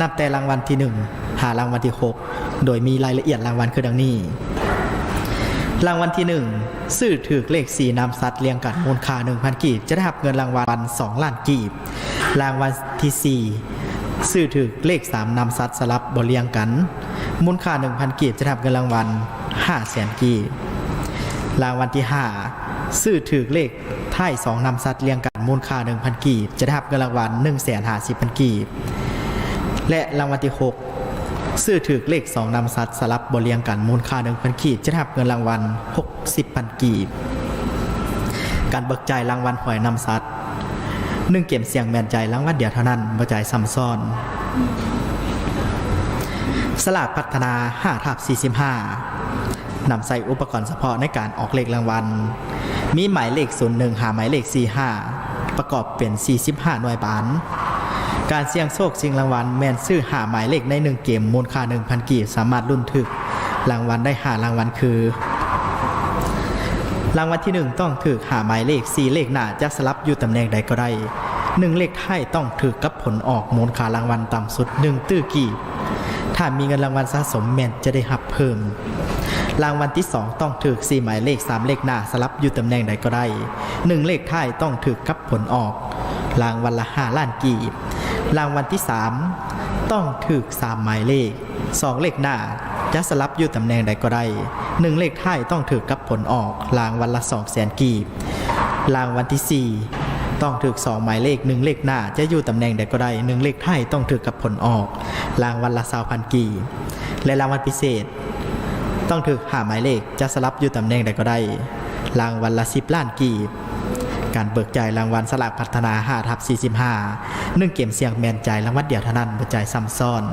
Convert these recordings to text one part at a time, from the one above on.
นับแต่รางวัลที่ 1 หารางวัลที่ 6 โดยมีรายละเอียดรางวัลคือดังนี้ รางวัลที่ 1 ซื้อถือเลขสีนำสัตว์เรียงกันมูลค่า 1,000 กีบ จะได้รับเงินรางวัล 2 ล้านกีบ รางวัลที่ 4 ซื้อถือเลข3นำสัตว์สลับบเรียงกัน มูลค่า 1,000 กีบ จะได้รับเงินรางวัล5แสนกีบ รางวัลที่ 5 ซื้อถือเลขท้าย2นำสัตว์เรียงกันมูลค่า 1,000 กีบ จะได้รับเงินรางวัล1 5 0 0 0 0 กีบ และรางวัลที่6ซื้อถือเลข2นำสัตว์สลับบเรียงกันมูลค่า1,000กีบจะได้รับเงินรางวัล60,000กีบ การเบิกจ่ายรางวัลหวยนำสัตว์หนึ่งเกมเสี่ยงแมนใจรางวัลเดียวเท่านั้นบ่จ่ายซ้ำซ้อนสลากพัฒนา5ทับ45นำใส่อุปกรณ์เฉพาะในการออกเลขรางวัล มีหมายเลข 01 หาหมายเลข 45 ประกอบเป็น 45 หน่วยบาน การเสี่ยงโชคชิงรางวัลแมนซื้อหาหมายเลขในหนึ่งเกมมูลค่า1,000กีบสามารถรุ่นถึกรางวัลได้หารางวัลคือ รางวัลที่ 1 ต้องถือหาหมายเลข 4 เลขหน้าจะสลับอยู่ตำแหน่งใดก็ได้หนึ่งเลขท้ายต้องถือกับผลออกมูลค่ารางวัลต่ำสุด1ตื้อกีบถ้ามีเงินรางวัลสะสมแมนจะได้หับเพิ่ม รางวัลที่ 2 ต้องถือ4หมายเลข 3 เลขหน้าสลับอยู่ตำแหน่งใดก็ได้หนึ่งเลขท้ายต้องถือกับผลออก รางวัลละ5ล้านกีบ รางวัลที่ 3 ต้องถือ3หมายเลข 2 เลขหน้าจะสลับอยู่ตำแหน่งใดก็ได้หนึ่งเลขท้ายต้องถือกับผลออกรางวัลละ2แสนกีบรางวัลที่ 4 ต้องถือสองหมายเลขหนึ่งเลขหน้าจะอยู่ตำแหน่งใดก็ได้หนึ่งเลขท้ายต้องถือกับผลออกรางวัลละสาวพันกีบและรางวัลพิเศษ ต้องถือหาหมายเลขจะสลับอยู่ตำแหน่งใดก็ได้รางวัลละสิบล้านกีบ การเบิกจ่ายรางวัลสลากพัฒนา5ทับ45หนึ่องเกมเสียงแมนจ่ายรางวัลเดียวเท่านั้นบ่จ่ายซ้ำซ้อน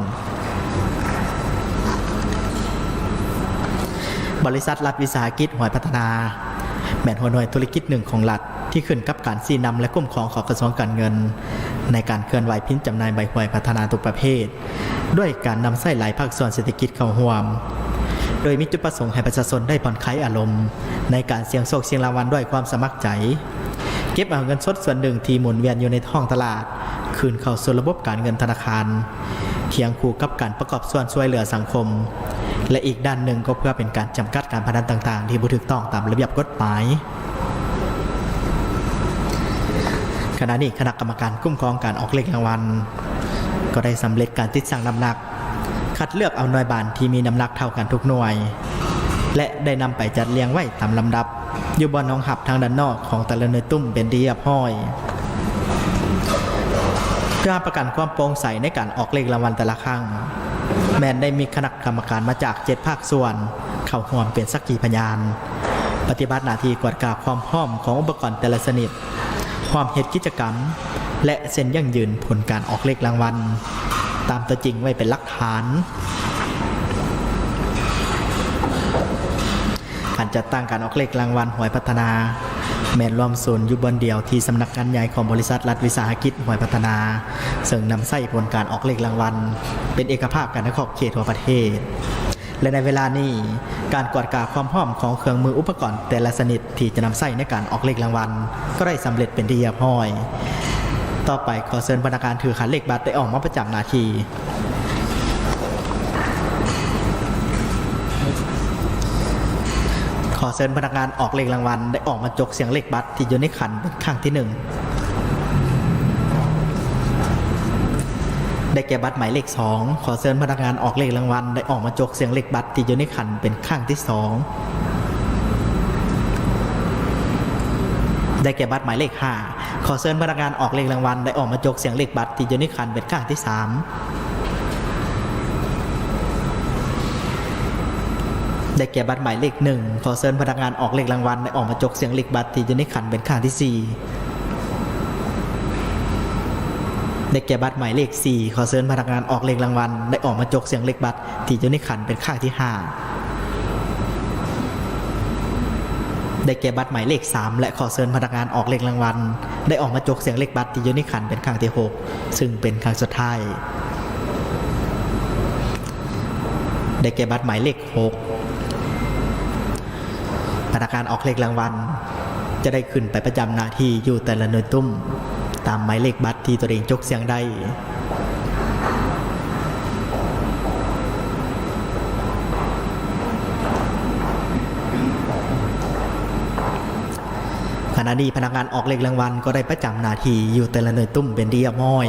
บริษัทรัฐวิสาหกิจหวยพัฒนา แม่นหัวหน่วยธุรกิจหนึ่งของรัฐที่ขึ้นกับการซีนำและคุ้มครองของกระทรวงการเงิน ในการเคลื่อนไหวพิมพ์จำหน่ายใบหวยพัฒนาทุกประเภท ด้วยการนำไส้หลายภาคส่วนเศรษฐกิจเข้าร่วม โดยมีจุดประสงค์ให้ประชาชนได้ผ่อนคลายอารมณ์ ในการเสี่ยงโชคเสี่ยงรางวัลด้วยความสมัครใจ เก็บเอาเงินสดส่วนหนึ่งที่หมุนเวียนอยู่ในท้องตลาด คืนเข้าสู่ระบบการเงินธนาคาร เคียงคู่กับการประกอบส่วนช่วยเหลือสังคม และอีกด้านหนึ่งก็เพื่อเป็นการจำกัดการพนันต่างๆ ที่บุถูกต้องตามระเบียบกฎหมายขณะนี้คณะกรรมการคุ้มครองการออกเลขรางวัลก็ได้สำเร็จการติดสั่งน้ำหนัก คัดเลือกเอาหน่วยบานที่มีน้ำหนักเท่ากันทุกหน่วย และได้นำไปจัดเรียงไว้ตามลำดับ อยู่บนห้องหับทางด้านนอกของต่ลน่ตุ้มเป็นที่เรียบร้อยเพื่อประกันความโปร่งใสในการออกเลขรางวัลแต่ละครั้ง แมนได้มีคณะกรรมการมาจากเจ็ดภาคส่วน เข้าร่วมเป็นสักขีพยาน ปฏิบัติหน้าที่กวดกาความพร้อมของอุปกรณ์แต่ละชนิด ความเหตุกิจกรรม และเส้นยั่งยืนผลการออกเลขรางวัล ตามตัวจริงไว้เป็นหลักฐาน การจัดตั้งการออกเลขรางวัลหวยพัฒนา แมนรวมศูนย์ยู่บนเดียวที่สำนักงานใหญ่ของบริษัทรัฐวิสาหกิจหวยพัฒนา ซึ่งนำไส้ผลการออกเลขรางวัล เป็นเอกภาพกันในขอบเขตทั่วประเทศ และในเวลานี้การกวดกาความพร้อมของเครื่องมืออุปกรณ์ แต่ละชนิดที่จะนำใส่ในการออกเลขรางวัล ก็ได้สำเร็จเป็นที่เรียบร้อย ต่อไปขอเชิญพนักงานถือขันเลขบัตรได้ออกมาประจำนาที ขอเชิญพนักงานออกเลขรางวัลได้ออกมาจกเสียงเลขบัตรที่อยู่ในขันเป็นข้างที่หนึ่งได้แก่บัตรหมายเลขสองขอเชิญพนักงานออกเลขรางวัลได้ออกมาจกเสียงเลขบัตรที่อยู่ในขันเป็นข้างที่สองได้แก่บัตรหมายเลขห้าขอเชิญพนักงานออกเลขรางวัลได้ออกมาจกเสียงเลขบัตรที่อยู่ในขันเป็นข้างที่สาม ได้แก่บัตรหมายเลขหนึ่งขอเชิญพนักงานออกเลขรางวัลได้ออกมาจกเสียงเลขบัตรที่อยู่ในขันเป็นข้างที่สี่ได้แก่บัตรหมายเลขสี่ขอเชิญพนักงานออกเลขรางวัลได้ออกมาจกเสียงเลขบัตรที่อยู่ในขันเป็นข้างที่ห้าได้แก่บัตรหมายเลขสามและขอเชิญพนักงานออกเลขรางวัลได้ออกมาจกเสียงเลขบัตรที่อยู่ในขันเป็นข้างที่หกซึ่งเป็นครั้งสุดท้ายได้แก่บัตรหมายเลขหก พนักงานออกเลขรางวัล จะได้ขึ้นไปประจำหน้าที่อยู่แต่ละหน่วยตุ้ม ตามหมายเลขบัตรที่ตัวเองจกเสียงได้ขณะนี้พนักงานออกเลขรางวัลก็ได้ประจำนาทีอยู่แต่ละหน่วยตุ้มเป็นเดีอม้อย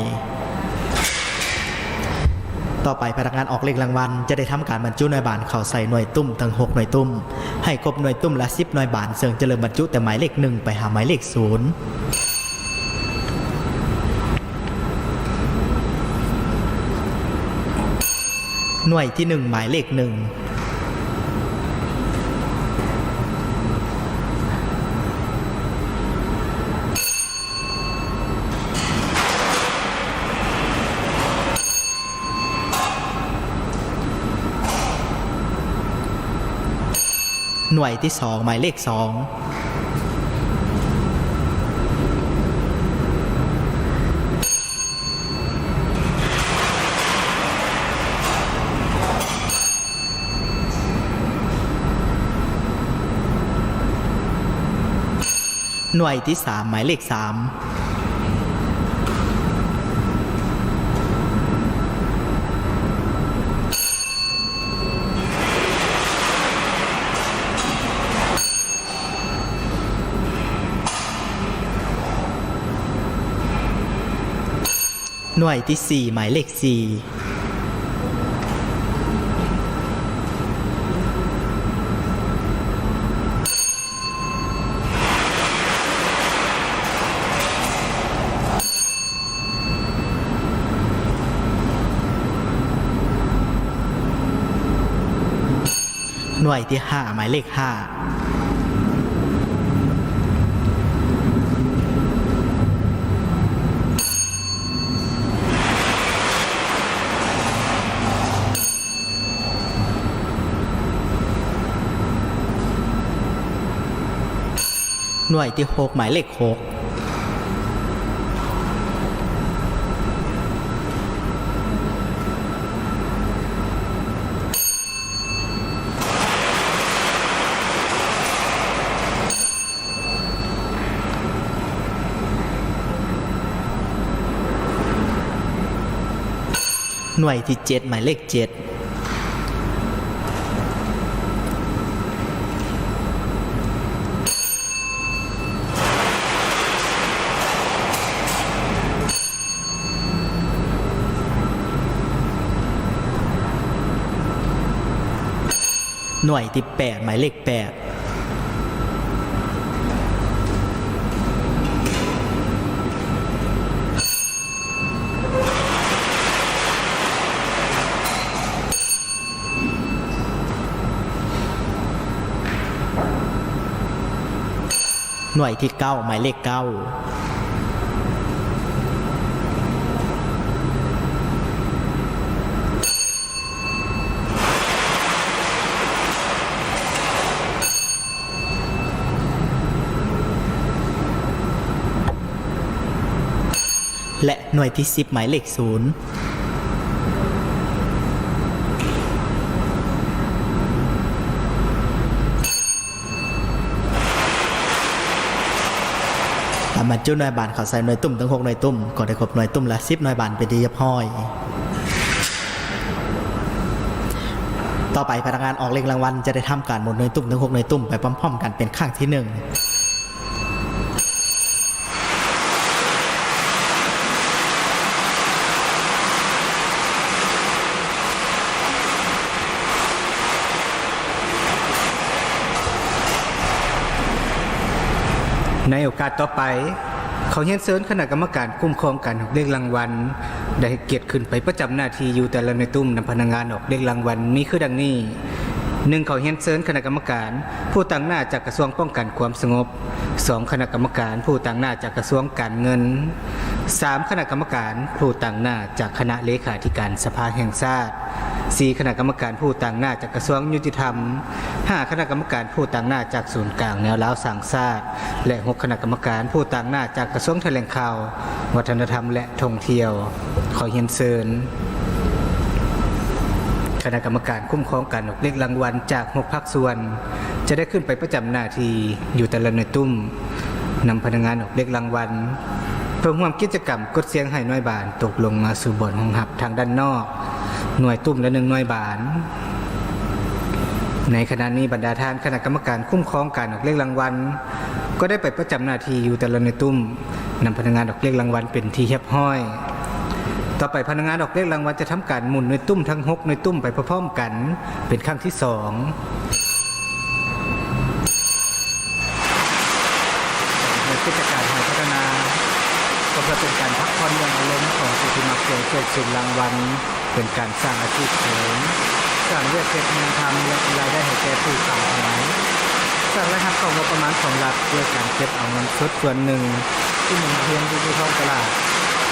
ต่อไปพนักงานออกเลขรางวัลจะได้ทำการบรรจุหน่วยบานเข้าใส่หน่วยตุ้มทั้ง6หน่วยตุ้ม ให้ครบหน่วยตุ้มละ10หน่วยบานเสริงจะเริ่มบรรจุแต่หมายเลขหนึ่งไปหาหมายเลขศูนย์หน่วยที่หนึ่งหมายเลขหนึ่ง น่วยที่สองหมายเลขสองหน่วยที่สามหมายเลขสาม หน่วยที่ 4 หมายเลข 4หน่วยที่ 5 หมายเลข 5 หน่วยที่หกหมายเลขหกหน่วยที่เจ็ดหมายเลขเจ็ด หน่วยที่ 8 หมายเลข 8หน่วยที่ 9 หมายเลข 9 และหน่วยที่สิบหมายเลขศูนย์ตามบรรจุหน่วยบานเขาใส่หน่วยตุ่มทั้งหกหน่วยตุ่มก็ได้ครบหน่วยตุ่มละสิบหน่วยบานไปนที่เรียบร้อย ต่อไปพนักงานออกเลขรางวัลจะได้ทำการหมดหน่วยตุ่มทั้งหกหน่วยตุ่มไปพร้อมๆกันเป็นข้างที่หนึ่ง ในโอกาสต่อไปเขาเฮียนเซิญคณะกรรมการคุ้มครองการออกเลขรางวัลได้เกียรติขึ้นไปประจำหน้าที่อยู่แต่ละในตุ้มนำพนักงานออกเลขรางวัลมีคือดังนี้หนึ่งเขาเฮียนเซิญคณะกรรมการ ผู้ตั้งหน้าจากกระทรวงป้องกันความสงบสองคณะกรรมการ ผู้ตั้งหน้าจากกระทรวงการเงินสามคณะกรรมการ ผู้ตั้งหน้าจากคณะเลขาธิการสภาแห่งชาติ สี่คณะกรรมการผู้ต่างหน้าจากกระทรวงยุติธรรมห้าคณะกรรมการผู้ต่างหน้าจากศูนย์กลางแนวล้าวสังชาตและหกคณะกรรมการผู้ต่างหน้าจากกระทรวงแถลงข่าว วัฒนธรรมและท่องเที่ยว ขอเฮียนเซิญคณะกรรมการคุ้มครองการออกเลขรางวัลจากหกภาคส่วน จะได้ขึ้นไปประจำหน้าที่อยู่แต่ละหน่วยตุ้มนำพนักงานออกเลขรางวัลเพื่อร่วมกิจกรรมกดเสียงให้น่วยบานตกลงมาสู่บ่อนห้องหับทางด้านนอก หน่วยตุ่มและหนึ่งหน่วยบาน ในขณะนี้บรรดาท่านคณะกรรมการคุ้มครองการออกเลขรางวัล ก็ได้ไปประจำหน้าที่อยู่แต่ละในตุ้มนำพนักงานออกเลขรางวัลเป็นที่เรียบห้อยต่อไปพนักงานออกเลขรางวัลจะทำการหมุนในตุ้มทั้งหกในตุ้มไปพร้อมกันเป็นครั้งที่สองในกิจการหอยพัฒนา ก็เพื่อเป็นการพักผ่อนอย่างอารมณ์ของ เกี่ยวโชคสินรางวัลเป็นการสร้างอาชีพเสริมสร้างเลือดเก็บเงินทำและรายได้ให้แก่ผู้สั่งหายสร้างรายรับเข้างบประมาณของรัฐด้วยการเก็บเอาเงินสดส่วนหนึ่ง ที่หมุนเวียนอยู่ในท้องตลาด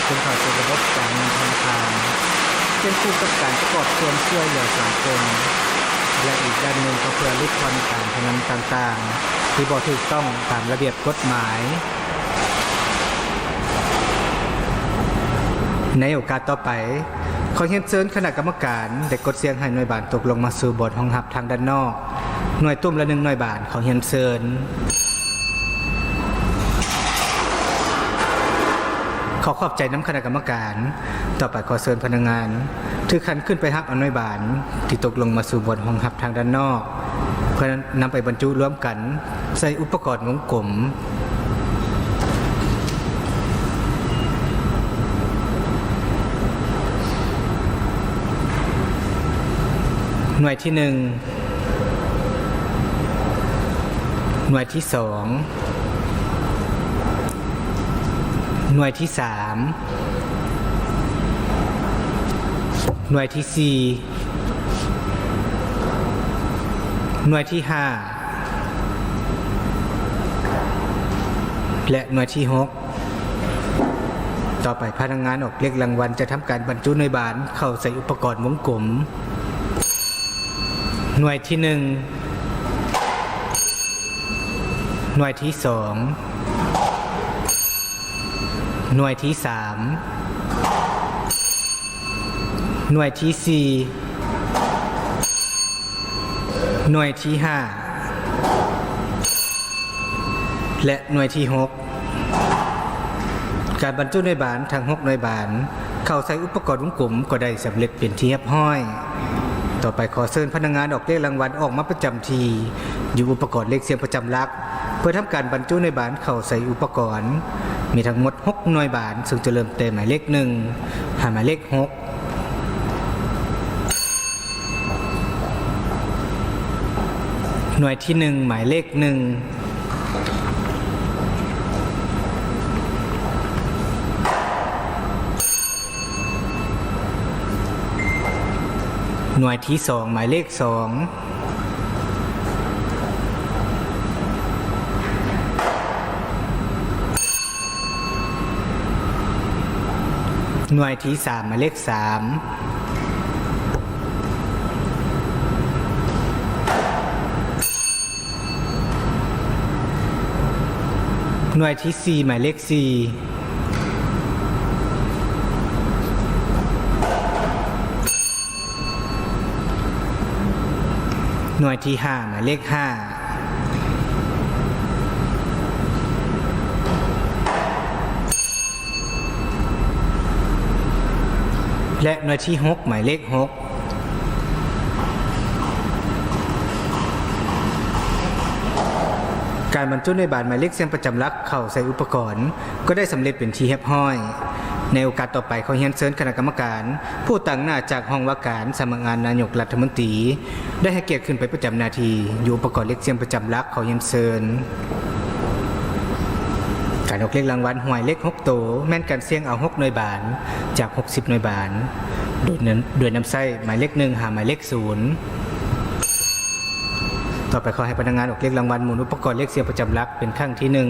เป็นข้าสู่ระบบการเงินธนาคารเป็นคู่กับการประกอบส่วนช่วยเหลือสังคมและอีกด้านหนึ่งก็เพื่อลดความการพนันต่างๆ ที่บ่ถูกต้องตามระเบียบกฎหมาย ในโอกาสต่อไป ขอเรียนเชิญคณะกรรมการได้กกดเสียงให้หน่วยบานตกลงมาสู่บทห้องหับทางด้านนอก หน่วยตุ้มละหนึ่งหน่วยบานขอเรียนเชิญขอขอบใจน้ำคณะกรรมการ ต่อไปขอเชิญพนักงาน ถือคันขึ้นไปฮับอนวยบานที่ตกลงมาสู่บทห้องหับทางด้านนอก เพื่อนำไปบรรจุร่วมกัน ใส่อุปกรณ์วงกลม หน่วยที่หนึ่งหน่วยที่สองหน่วยที่สามหน่วยที่สี่หน่วยที่ห้าและหน่วยที่หกต่อไปพนักงานออกเรียกรางวัลจะทำการบรรจุหน่วยบานเข้าใส่อุปกรณ์วงกลม หน่วยที่หนึ่งหน่วยที่สองหน่วยที่สามหน่วยที่สี่หน่วยที่ห้าและหน่วยที่หกการบรรจุหน่วยบานทั้งหกหน่วยบาน เข้าใส่อุปกรณ์วงกลมก็ได้สำเร็จเป็นที่เรียบร้อย ต่อไปขอเชิญพนักงานออกเลขรางวัลออกมาประจำที อยู่อุปกรณ์เลขเสียงประจำลัก เพื่อทำการบรรจุในบานเข้าใส่อุปกรณ์ มีทั้งหมด 6 หน่วยบาน ซึ่งจะเริ่มเต็มหมายเลขหนึ่งหาหมายเลขหกหน่วยที่หนึ่งหมายเลขหนึ่ง หน่วยที่สองหมายเลขสองหน่วยที่สามหมายเลขสามหน่วยที่สี่หมายเลขสี่ หน่วยที่ห้าหมายเลขห้าและหน่วยที่หกหมายเลขหกการบรรจุในบานหมายเลขเสียงประจำลักเข้าใส่อุปกรณ์ ก็ได้สำเร็จเป็นที่เรียบร้อย ในโอกาสต่อไปเขาเฮียนเชิญคณะกรรมการ ผู้ตั้งหน้าจากห้องว่าการสำนักงานนายกรัฐมนตรี ได้ให้เกียรติขึ้นไปประจำนาทีอยู่อุปกรณ์เลขเสียงประจำลักเขาเฮียนเชิญการออกเลขรางวัลหวยเลขหกโตวแม่นการเสี่ยงเอาหกหน่วยบานจาก 60 หน่วยบานโดยโดยนำไส้หมายเลขหนึ่งหาหมายเลขศูนย์ต่อไปขอให้พนักงานออกเลขรางวัลหมุนอุปกรณ์เลขเสียงประจำลักเป็นครั้งที่หนึ่ง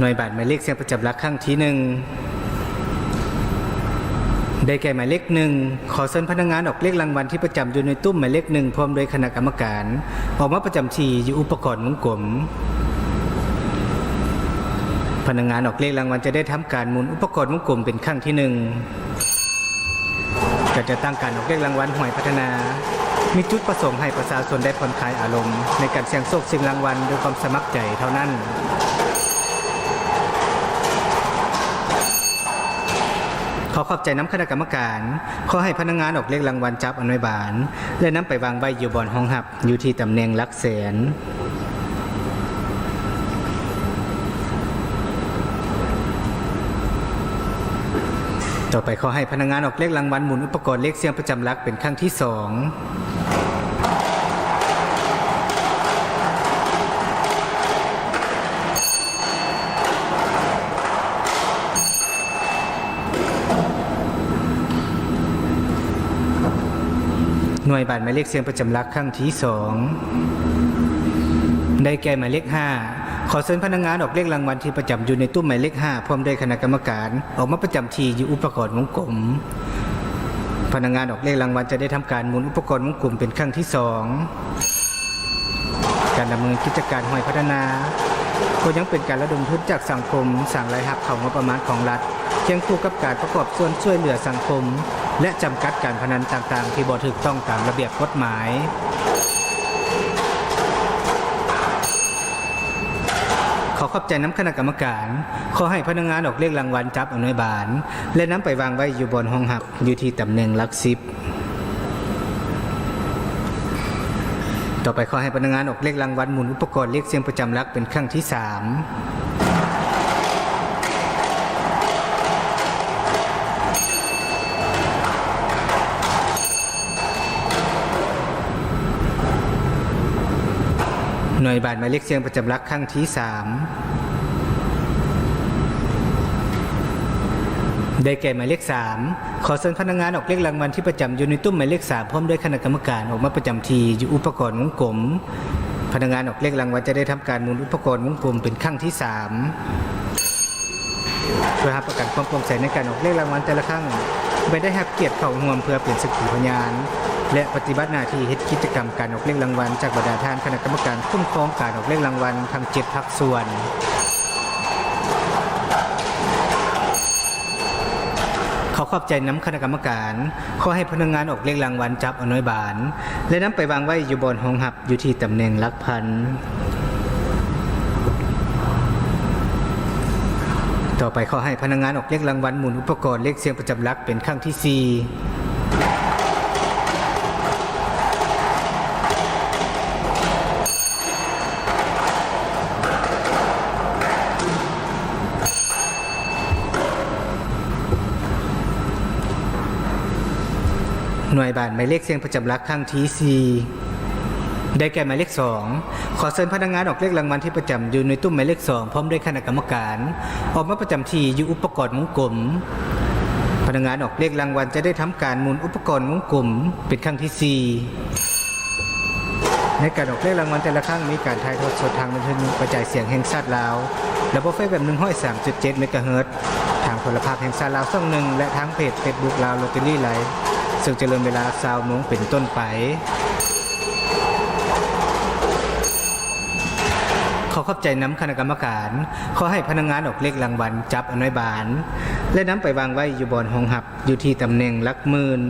หน่วยบาทหมายเลขเสียงประจำลักครั้งที่หนึ่งได้แก่หมายเลขหนึ่งขอเชิญพนักงานออกเลขรางวัลที่ประจำอยู่ในตุ้มหมายเลขหนึ่งพร้อมโดยคณะกรรมการ ออกมาประจำทีอยู่อุปกรณ์วงกลมพนักงานออกเลขรางวัลจะได้ทำการหมุนอุปกรณ์วงกลมเป็นครั้งที่หนึ่งก็จะตั้งการออกเลขรางวัลหวยพัฒนา มีจุดประสงค์ให้ประชาชนได้ผ่อนคลายอารมณ์ ในการเสี่ยงโชคเสิ่งรางวัลด้วยความสมัครใจเท่านั้น ขอขอบใจน้ำคณะกรรมการ ขอให้พนักงานออกเลขรางวัลจับอนุบาล และนำไปวางใบอยู่บอนห้องหับ อยู่ที่ตำแหน่งลักแสนต่อไปขอให้พนักงานออกเลขรางวัลหมุนอุปกรณ์เลขเสียงประจำลักเป็นครั้งที่สอง หน่วยบัตรหมายเลขเสียงประจำลักครั้งที่สองได้แก่หมายเลขห้าขอเชิญพนักงานออกเลขรางวัลที่ประจำอยู่ในตู้หมายเลขห้าพร้อมด้วยคณะกรรมการ ออกมาประจำที่อยู่อุปกรณ์วงกลมพนักงานออกเลขรางวัลจะได้ทำการหมุนอุปกรณ์วงกลมเป็นครั้งที่สองการดำเนินกิจการห้อยพัฒนาก็ยังเป็นการระดมทุนจากสังคมสั่งรายหักข้างบประมาณของรัฐเคียงคู่กับการประกอบส่วนช่วยเหลือสังคม และจำกัดการพนันต่างๆ ที่บ่ถูกต้องตามระเบียบกฎหมาย ขอขอบใจน้ำคณะกรรมการ ขอให้พนักงานออกเลขรางวัลจับอนุบาล และน้ำไปวางไว้อยู่บนห้องหับอยู่ที่ตำแหน่งหลักสิบต่อไปขอให้พนักงานออกเลขรางวัลหมุนอุปกรณ์เลขเสียงประจำหลักเป็นครั้งที่สาม หน่วยบาทหมายเลขเสียงประจำหลักครั้งที่สามได้แก่หมายเลขสามขอเชิญพนักงานออกเลขรางวัลที่ประจำอยู่ในตุ้มหมายเลขสามพร้อมด้วยคณะกรรมการออกมาประจำทีอยู่อุปกรณ์วงกลมพนักงานออกเลขรางวัลจะได้ทำการหมุนอุปกรณ์วงกลมเป็นครั้งที่สามเพื่อรับประกันความโปร่งใสในการออกเลขรางวัลแต่ละครั้งไม่ได้รับเกียรติเข้าร่วมเพื่อเป็นสักขีพยาน และปฏิบัติหน้าที่เฮ็ดกิจกรรมการออกเลขรางวัลจากบรรดาท่านคณะกรรมการคุ้มครองการออกเลขรางวัลทั้ง7ภาคส่วนขอขอบใจน้ำคณะกรรมการ ขอให้พนักงานออกเลขรางวัลจับอน้อยบาน และน้ำไปวางไว้อยู่บนห้องหับอยู่ที่ตำแหน่งลักพัน ต่อไปขอให้พนักงานออกเลขรางวัลหมุนอุปกรณ์เลขเสียงประจำลักเป็นขั้งที่4ารหมายเลขเสียงประจำลักครั้งทีซีได้แก่หมายเลขสองขอเชิญพนักงานออกเลขรางวัลที่ประจำอยู่ในตู้หมายเลขสองพร้อมด้วยคณะกรรมการ ออกมาประจำที่อยู่อุปกรณ์มุงกลมพนักงานออกเลขรางวัลจะได้ทำการหมุนอุปกรณ์มุงกลมเป็นครั้งที่ 4 ในการออกเลขรางวัลแต่ละครั้งมีการทายทอดสดทางบันเทิงกระจายเสียงแห่งชาติลาวระบบไฟแบบหนึ่งห้อยสามจุดเจ็ดเมกะเฮิรตทางโทรภาพแห่งชาติลาวช่องหนึ่งและทางเพจเฟซบุ๊กลาวโลตเตอรี่ไลฟ์ ซึ่งจะเริ่มเวลาซาวมงเป็นต้นไป ขอข้าใจน้ำคณะกรรมการ ขอให้พนักงงานออกเลขรางวัลจับอนุบาล และน้ำไปวางไว้อยู่บนห้องหับอยู่ที่ตำแหน่งลักมืน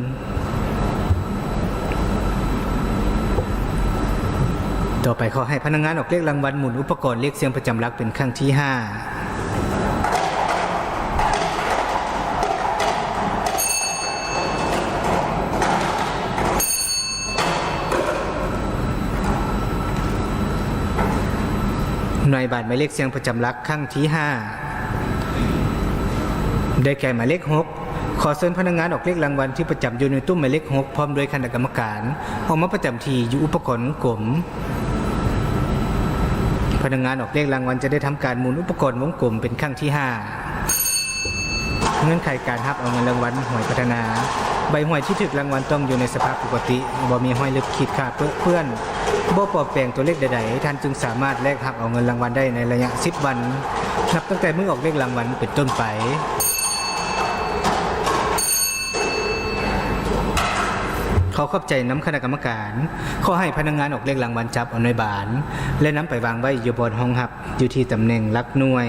ต่อไปขอให้พนักงงานออกเลขรางวัลหมุนอุปกรณ์เลขเสียงประจำลักเป็นครั้งที่ 5 หน่วยบาทหมายเลขเสียงประจำหลักครั้งที่ห้าได้แก่หมายเลขหกขอเชิญพนักงานออกเลขรางวัลที่ประจำอยู่ในตู้หมายเลขหกพร้อมด้วยคณะกรรมการออกมาประจำทีอยู่อุปกรณ์วงกลมพนักงานออกเลขรางวัลจะได้ทำการหมุนอุปกรณ์วงกลมเป็นครั้งที่ห้าเงื่อนไขการรับเอาเงินรางวัลหวยพัฒนา ใบหวยที่ถูกรางวัลต้องอยู่ในสภาพปกติบ่มีห้อยลึกขีดขาดเพื่อน บ่ปลอมแปลงตัวเลขใดๆท่านจึงสามารถแลกรับเอาเงินรางวัลได้ในระยะ 10 วันนับตั้งแต่เมื่อออกเลขรางวัลเป็นต้นไปขอขอบใจน้ำคณะกรรมการ ขอให้พนักงานออกเลขรางวัลจับอน่วยบานและน้ำไปวางไว้อยู่บนห้องหับ อยู่ที่ตำแหน่งหลักหน่วย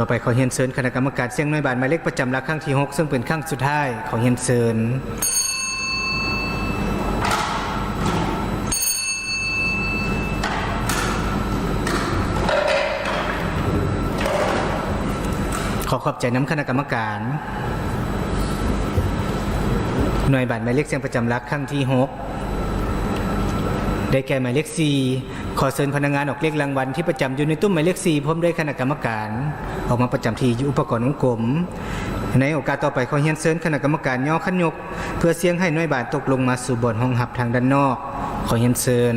ต่อไปขอเฮียนเซินคณะกรรมการเสียงน้อยบาทหมายเลขประจำหลักครั้งที่ 6 ซึ่งเป็นครั้งสุดท้ายของเฮียนเซินขอขอบใจน้ำคณะกรรมการ หน่วยบัตรหมายเลขเสียงประจำลักครั้งที่ 6 ได้แก่หมายเลข4 ขอเชิญพนักงานออกเลขรางวัลที่ประจำอยู่ในตุ้หมายเลข4พร้อมด้วยคณะกรรมการ ออกมาประจำที่อยู่อุปกรณ์วงกลมในโอกาสต่อไปขอเฮียนเชิญคณะกรรมการย่อขันยก เพื่อเสียงให้น่วยบาทตกลงมาสู่บอนห้องหับทางด้านนอก ขอเฮียนเชิญ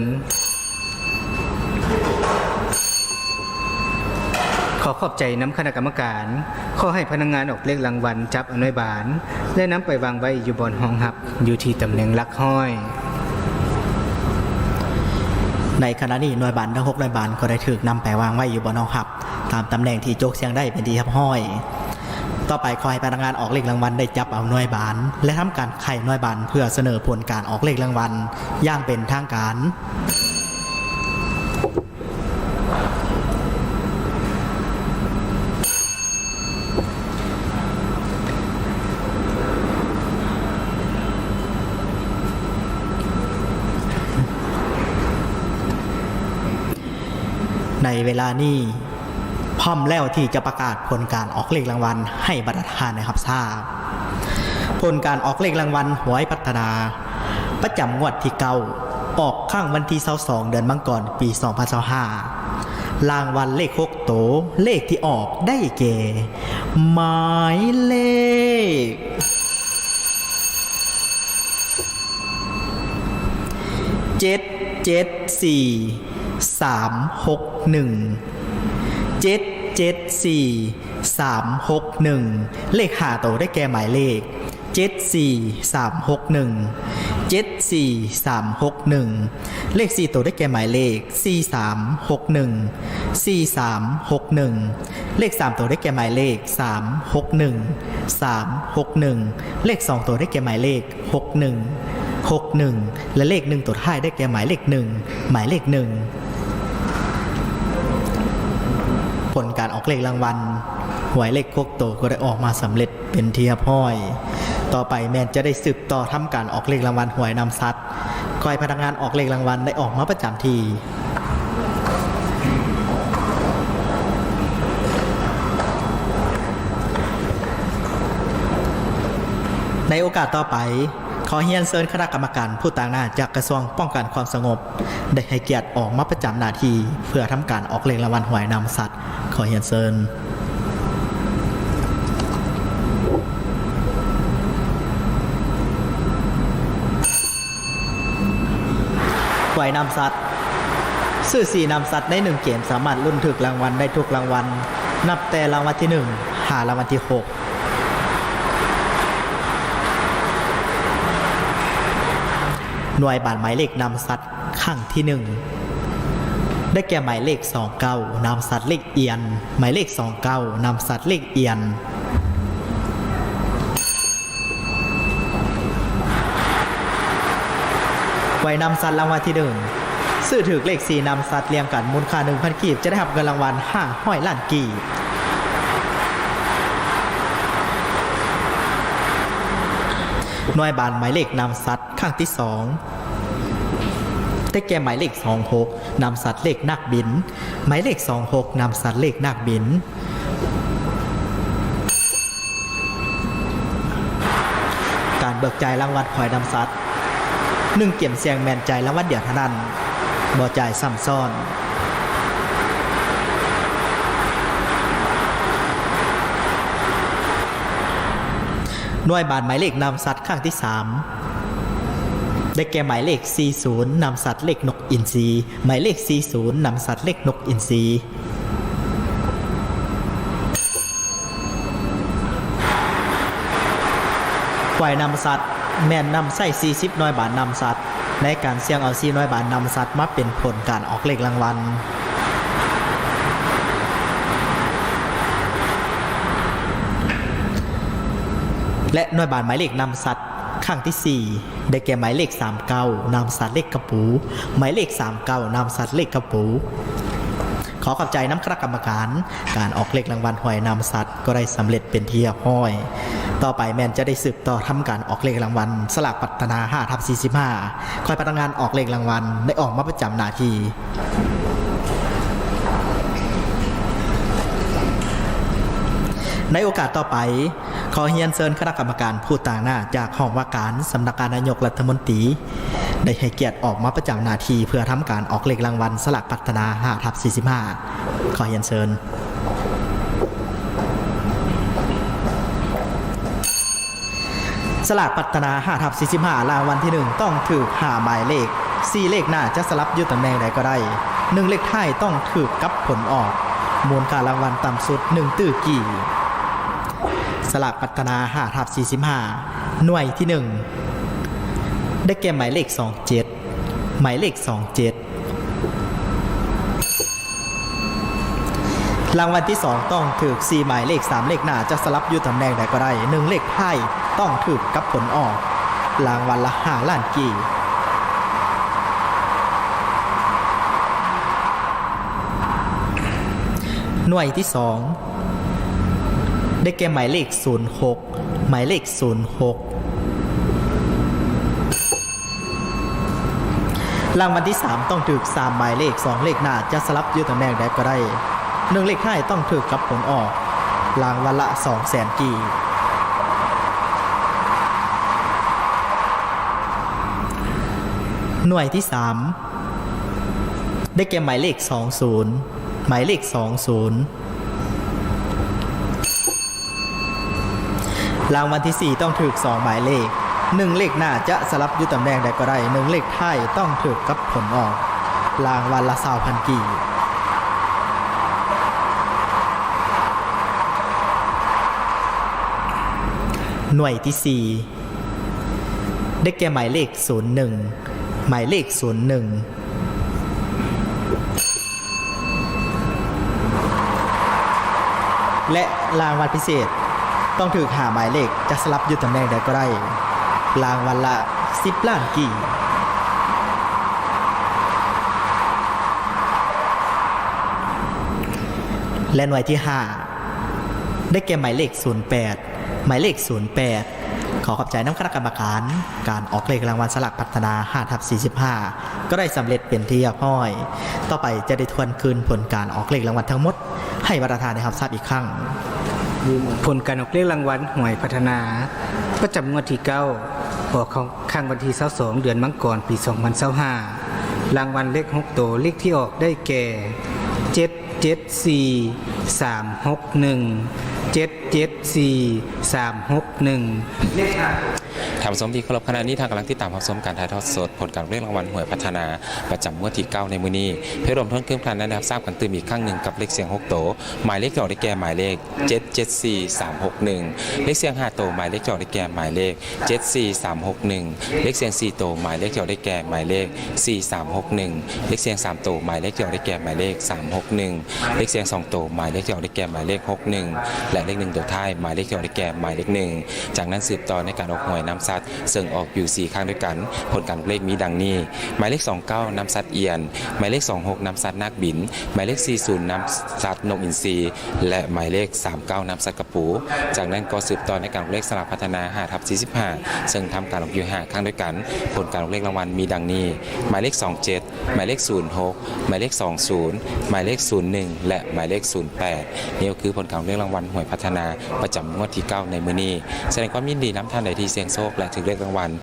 ขอขอบใจน้ำคณะกรรมการ ขอให้พนักงานออกเลขรางวัลจับอนวยบานและน้ำไปวางไว้อยู่บนห้องหับ อยู่ที่ตำแหน่งลักห้อย ในขณะนี้หน่วยบันทั้งหกหน่วยบันก็ได้ถูกนำไปวางไว้อยู่บนห้องหับ ตามตำแหน่งที่โจกเสียงได้เป็นที่ทับห้อย ต่อไปคอยพนักงานออกเลขรางวัลได้จับเอาหน่วยบันและทำการไขหน่วยบันเพื่อเสนอผลการออกเลขรางวัลอย่างเป็นทางการ เวลานี้พร้อมแล้วที่จะประกาศผลการออกเลขรางวัลให้บรรดาทานนะครับทราบ ผลการออกเลขรางวัลหวยพัฒนา ประจำงวดที่เก้าออกข้างวันที่22เดือนมังกรปี 2025รางวัลเลขหกโต เลขที่ออกได้แก่หมายเลขเจ็ดเจ็ด สามหกหนึ่งเจ็ดเจ็ดสี่สามหกหนึ่งเลขหาโตวได้แก่หมายเลขเจ็ดสี่สามหกหนึ่งเจ็ดสี่สามหกหนึ่งเลขสี่โตวได้แก่หมายเลขสี่สามหกหนึ่งสี่สามหกหนึ่งเลขสามตัวได้แก่หมายเลขสามหกหนึ่งสามหกหนึ่งเลขสองตัวได้แก่หมายเลขหกหนึ่งหกหนึ่งและเลขหนึ่งตัวท้ายได้แก่หมายเลขหนึ่งหมายเลขหนึ่งผลการออก เลขรางวัลหวยเลขโคกโตก็ได้ออกมาสำเร็จเป็นเทียพ้อย ต่อไปแมนจะได้สืบต่อทำการออกเลขรางวัลหวยนำซัดคอยพนักงานออกเลขรางวัลได้ออกมาประจำทีในโอกาสต่อไป ขอเฮียนเซินคณะกรรมการผู้ต่างหน้าจากกระทรวงป้องกันความสงบ ได้ให้เกียรติออกมาประจำหน้าที่เพื่อทำการออกเลงรางวัลหวยนำสัตว์ ขอเฮียนเซินหวยนำสัตว์ซื้อสี่นำสัตว์ในหนึ่งเกมสามารถลุ้นถึกรางวัลได้ทุกรางวัล นับแต่รางวัลที่หนึ่งหารางวัลที่หก หน่วยบาทหมายเลขนำสัตว์ข้างที่หนึ่งได้แก่หมายเลข29นำสัตว์เลขเอียน หมายเลข29นำสัตว์เลขเอียนไว้นำสัตว์รางวัลที่หนึ่งซื้อถือเลขสี่นำสัตว์เรียงกันมูลค่า1,000กีบจะได้รับเงินรางวัล5ห้อยล้านกีบ น่วยบานหมายเลขนำสัตว์ข้างที่สองได้แก่หมายเลข 26นำสัตว์เลขนักบิน หมายเลข 26นำสัตว์เลขนักบิน การเบิกจ่ายรางวัลหอยนำสัตว์หนึ่งเกี่ยมเสียงแมนใจรางวัลเดียวเท่านั้นบ่จ่ายซ้ำซ้อน หน่วยบานหมายเลขนำสัตว์ข้างที่ 3 ได้แก่หมายเลข 40นำสัตว์เลขนกอินทรีหมายเลข 40นำสัตว์เลขนกอินทรีฝ่ายนำสัตว์ แม่นนำไส้ 40น่วยบานนำสัตว์ ในการเสี่ยงเอาซีน่วยบานนำสัตว์มาเป็นผลการออกเลขรางวัล และหน่วยบานหมายเลขนำสัตว์ข้างที่ 4 ได้แก่หมายเลข 39นำสัตว์เลขกระปู หมายเลข 39นำสัตว์เลขกระปู ขอขอบใจน้ำคณะกรรมการ การออกเลขรางวัลหวยนำสัตว์ก็ได้สำเร็จเป็นที่เรียบร้อย ต่อไปแมนจะได้สืบต่อทำการออกเลขรางวัล สลากปัตนา5ทับ45คอยพนักงานออกเลขรางวัลได้ออกมาประจำหน้าที่ ในโอกาสต่อไป ขอเฮียนเชิญคณะกรรมการผู้ต่างหน้าจากห้องว่าการสำนักงานนายกรัฐมนตรี ได้ให้เกียรติออกมาประจำหน้าที่เพื่อทำการออกเลขรางวัลสลากพัฒนา5ทับ45 ขอเฮียนเชิญสลากพัฒนา5ทับ45รางวัลที่ 1 ต้องถือ5หมายเลข 4 เลขหน้าจะสลับอยู่ตำแหน่งใดก็ได้ 1 เลขท้ายต้องถือกับผลออก มูลค่ารางวัลต่ำสุด 1 ตื้อกี่ สลากพัฒนา5ทับ45 หน่วยที่ 1 ได้แก่หมายเลข 27 หมายเลข 27 รางวัลที่ 2 ต้องถือ4หมายเลข 3 เลขหน้าจะสลับอยู่ตำแหน่งใดก็ได้ 1 เลขไพ่ต้องถือกับผลออก รางวัลละ5ล้านกี่หน่วยที่ 2 ได้แก่หมายเลข 06 หมายเลข 06 รางวัลที่ 3 ต้องถือ3หมายเลข 2 เลขหน้าจะสลับยู่ตำแหน่งใดก็ได้หนึ่งเลขท้ายต้องถือกับผลออก รางวัลละ2แสนกีหน่วยที่ 3 ได้แก่หมายเลข 20 หมายเลข 20 รางวัลที่ 4 ต้องถือ2หมายเลข 1 เลขหน้าจะสลับอยู่ตำแหน่งใดก็ได้1เลขท้ายต้องถือกับผลออก รางวัลละ20,000พันกีหน่วยที่ 4 ได้แก่หมายเลข 01 หมายเลข 01และรางวัลพิเศษ ต้องถือหาหมายเลขจะสลับอยู่ตำแหน่งใดก็ได้รางวัลละ10ล้านกี่และหน่วยที่ 5 ได้แก่หมายเลข 08 หมายเลข 08 ขอขอบใจน้ำคณะกรรมการ การออกเลขรางวัลสลากพัฒนา5ทับ45 ก็ได้สำเร็จเป็นที่เรียบร้อย ต่อไปจะได้ทวนคืนผลการออกเลขรางวัลทั้งหมด ให้ประธานได้รับทราบอีกครั้ง ผลการออกเลขรางวัลหวยพัฒนา ประจำงวดที่เก้าออกของข้างวันที่22เดือนมังกรปี 2025รางวัลเลข6ตัวเลขที่ออกได้แก่774 361 774 361 เลขท้ายท่า นผู้ชมที่เคารพขณะนี้ทางกำลังที่ตามรับชมการถ่ายทอดสดผลการเรียกรางวัลหวยพัฒนา ประจำงวดที่ 9 ในมือนี้เพื่อรวมทั้งเครื่องพลันนั้นนะครับทราบกันตื่นอีกครั้งหนึ่งกับเลขเสียง 6 โต หมายเลขที่ออกได้แก่หมายเลข 774361 เลขเสียง 5 โต หมายเลขที่ออกได้แก่หมายเลข 74361 เลขเสียง 4 โต หมายเลขที่ออกได้แก่หมายเลข 4361 เลขเสียง 3 โต หมายเลขที่ออกได้แก่หมายเลข 361 เลขเสียง 2 โต หมายเลขที่ออกได้แก่หมายเลข 61 และเลข1ตัวท้ายหมายเลขที่ออกได้แก่หมายเลข1จากนั้นสืบต่อในการออกหวยน้ำซัดซึ่งออกอยู่4ครั้งด้วยกัน ผลการออกเลขมีดังนี้ หมายเลข 29น้ำซัดเอียน หมายเลข 26น้ำซัดนาคบิน หมายเลข 40น้ำซัดนกอินทรีและหมายเลข 39น้ำซัดกระปู จากนั้นก็สืบต่อในการออกเลขสลับพัฒนา5ทับ45 ซึ่งทำการออกอยู่5ครั้งด้วยกัน ผลการออกเลขรางวัลมีดังนี้ หมายเลข 27 หมายเลข 06 หมายเลข 20 หมายเลข 01 และหมายเลข 08 นี่ก็คือผลการออกเลขรางวัลหวยพัฒนาประจำงวดที่ 9 ในมื้อนี้ แสดงความยินดีน้ำท่านใดที่เสี่ยงโชคและถึงเลขรางวัล